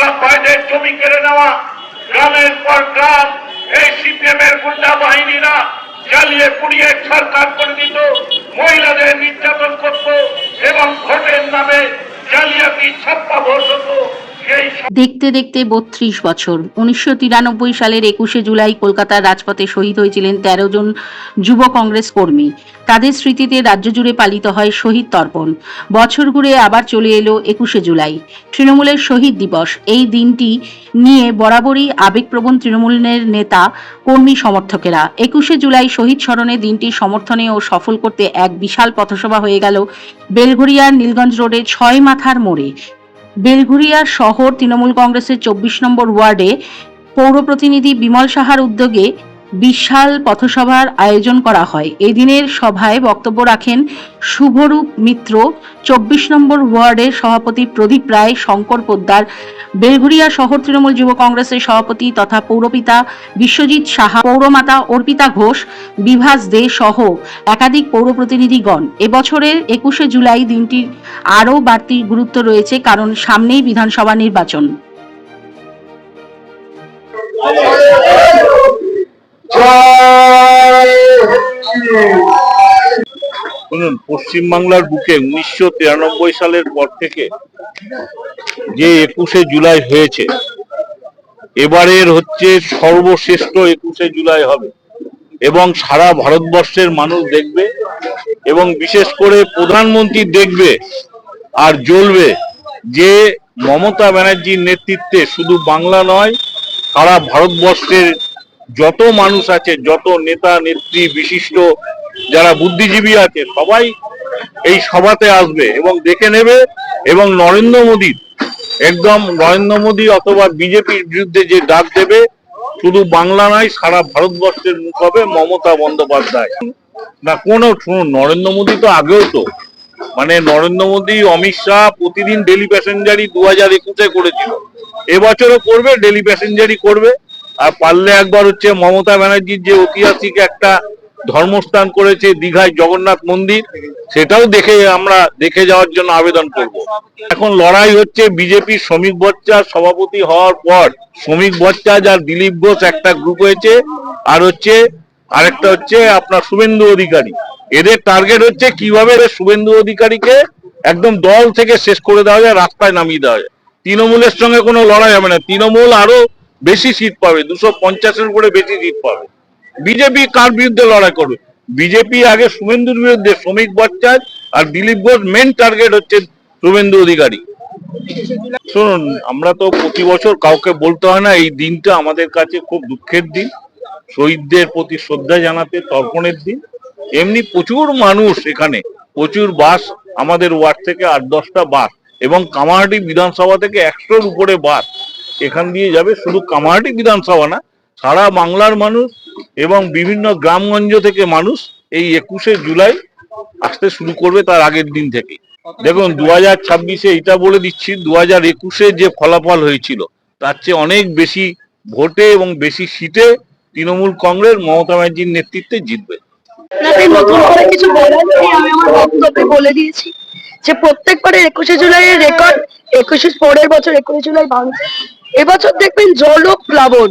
কৃষক জমি কেড়ে নেওয়া, গ্রামের পর গ্রাম, এই সিপিএম এর গুন্ডা বাহিনীরা জ্বালিয়ে পুড়িয়ে সরকার করে দিত, মহিলাদের নির্যাতন করত এবং ভোটের নামে জালিয়াতি, ছাপ্পা ভোট দেখতে দেখতে বত্রিশ বছর। উনিশশো তিরানব্বই সালের একুশে জুলাই কলকাতার রাজপথে শহীদ হয়েছিলেন তেরো জন যুব কংগ্রেস কর্মী। তাদের স্মৃতিতে রাজ্য জুড়ে পালিত হয় শহীদ তর্পণ। বছর ঘুরে আবার চলে এলো একুশে জুলাই। তৃণমূলের শহীদ দিবস। এই দিনটি নিয়ে বরাবরই আবেগপ্রবণ তৃণমূলের নেতা, কর্মী সমর্থকেরা। একুশে জুলাই শহীদ স্মরণে দিনটি সমর্থনে ও সফল করতে এক বিশাল পথসভা হয়ে গেল বেলঘরিয়ার নীলগঞ্জ রোডে ছয় মাথার মোড়ে। বেলঘুরিয়া শহর তৃণমূল কংগ্রেসের চব্বিশ নম্বর ওয়ার্ডে পৌর প্রতিনিধি বিমল সাহার উদ্যোগে বিশাল পথসভার আয়োজন করা হয়। এদিনের সভায় বক্তব্য রাখেন শুভরূপ মিত্র। চব্বিশ নম্বর ওয়ার্ডের সভাপতি প্রদীপ রায়, শঙ্কর পোদ্দার বেলঘুরিয়া শহর তৃণমূল যুব কংগ্রেসের সভাপতি তথা পৌরপিতা বিশ্বজিৎ সাহা, পৌরমাতা অর্পিতা ঘোষ, বিভাস দে সহ একাধিক পৌর প্রতিনিধিগণ। এবছরের একুশে জুলাই দিনটির আরও বাড়তি গুরুত্ব রয়েছে কারণ সামনেই বিধানসভা নির্বাচন। শুনুন, পশ্চিমবাংলার বুকে উনিশশো তিরানব্বই সালের পর থেকে যে একুশে জুলাই হয়েছে, এবারের হচ্ছে সর্বশ্রেষ্ঠ একুশে জুলাই হবে। এবং সারা ভারতবর্ষের মানুষ দেখবে এবং বিশেষ করে প্রধানমন্ত্রী দেখবে আর জ্বলবে যে মমতা ব্যানার্জির নেতৃত্বে শুধু বাংলা নয়, সারা ভারতবর্ষের যত মানুষ আছে, যত নেতা, নেত্রী, বিশিষ্ট যারা বুদ্ধিজীবী আছে সবাই এই সভাতে আসবে এবং দেখে নেবে এবং নরেন্দ্র মোদীর একদম নরেন্দ্র মোদী অথবা বিজেপির বিরুদ্ধে যে ডাক দেবে, শুধু বাংলা নয়, সারা ভারতবর্ষের মুখ হবে মমতা বন্দ্যোপাধ্যায়। না, কোনো, শুনুন, নরেন্দ্র মোদী তো আগেও তো। মানে নরেন্দ্র মোদী, অমিত শাহ প্রতিদিন ডেলি প্যাসেঞ্জারই দু হাজার একুশে করেছিল। এবছরও করবে ডেলি প্যাসেঞ্জারই করবে। আর পারলে একবার হচ্ছে মমতা ব্যানার্জির যে ঐতিহাসিক একটা ধর্মস্থান করেছে দীঘায় জগন্নাথ মন্দির, সেটাও দেখে আমরা দেখে যাওয়ার জন্য আবেদন করব। এখন লড়াই হচ্ছে বিজেপি শ্রমিক বচ্চার সভাপতি হওয়ার পর শ্রমিক বচ্চাজ আর দিলীপ ঘোষ একটা গ্রুপ হয়েছে, আর হচ্ছে আরেকটা হচ্ছে আপনার শুভেন্দু অধিকারী। এদের টার্গেট হচ্ছে কীভাবে শুভেন্দু অধিকারীকে একদম দল থেকে শেষ করে দেওয়া যায়, রাস্তায় নামিয়ে দেওয়া যায়। তৃণমূলের সঙ্গে কোনো লড়াই হবে না। তৃণমূল আরও বেশি সিট পাবে, দুশো পঞ্চাশের উপরে বেশি সিট পাবে। বিজেপি কার বিরুদ্ধে লড়াই করবে? বিজেপি আগে শুভেন্দুর বিরুদ্ধে শ্রমিক বচ্চার আর দিলীপ ঘোষ মেন টার্গেট হচ্ছে শুভেন্দু অধিকারী। শুনুন, আমরা তো প্রতি বছর কাউকে বলতে হয় না, এই দিনটা আমাদের কাছে খুব দুঃখের দিন। শহীদদের প্রতি শ্রদ্ধা জানাতে তর্পণের দিন। এমনি প্রচুর মানুষ এখানে, প্রচুর বাস, আমাদের ওয়ার্ড থেকে আট দশটা বাস, এবং কামারহাটি বিধানসভা থেকে একশোর উপরে বাস। এখান দিয়ে যাবে শুধু কামারহাটি বিধানসভা না, সারা বাংলার মানুষ এবং বিভিন্ন গ্রামগঞ্জ থেকে মানুষ এই একুশে জুলাই আসতে শুরু করবে তার আগের দিন থেকে। দেখুন দু হাজার ছাব্বিশে এটা বলে দিচ্ছি দু হাজার একুশে যে ফলাফল হয়েছিল, তার চেয়ে অনেক বেশি ভোটে এবং বেশি সিটে তৃণমূল কংগ্রেস মমতা ব্যানার্জির নেতৃত্বে জিতবে। নতুন করে কিছু যে প্রত্যেকবারের একুশে জুলাইয়ের রেকর্ড একুশে পরের বছর একুশে জুলাই ভাঙছে। এবছর দেখবেন জলপ্লাবন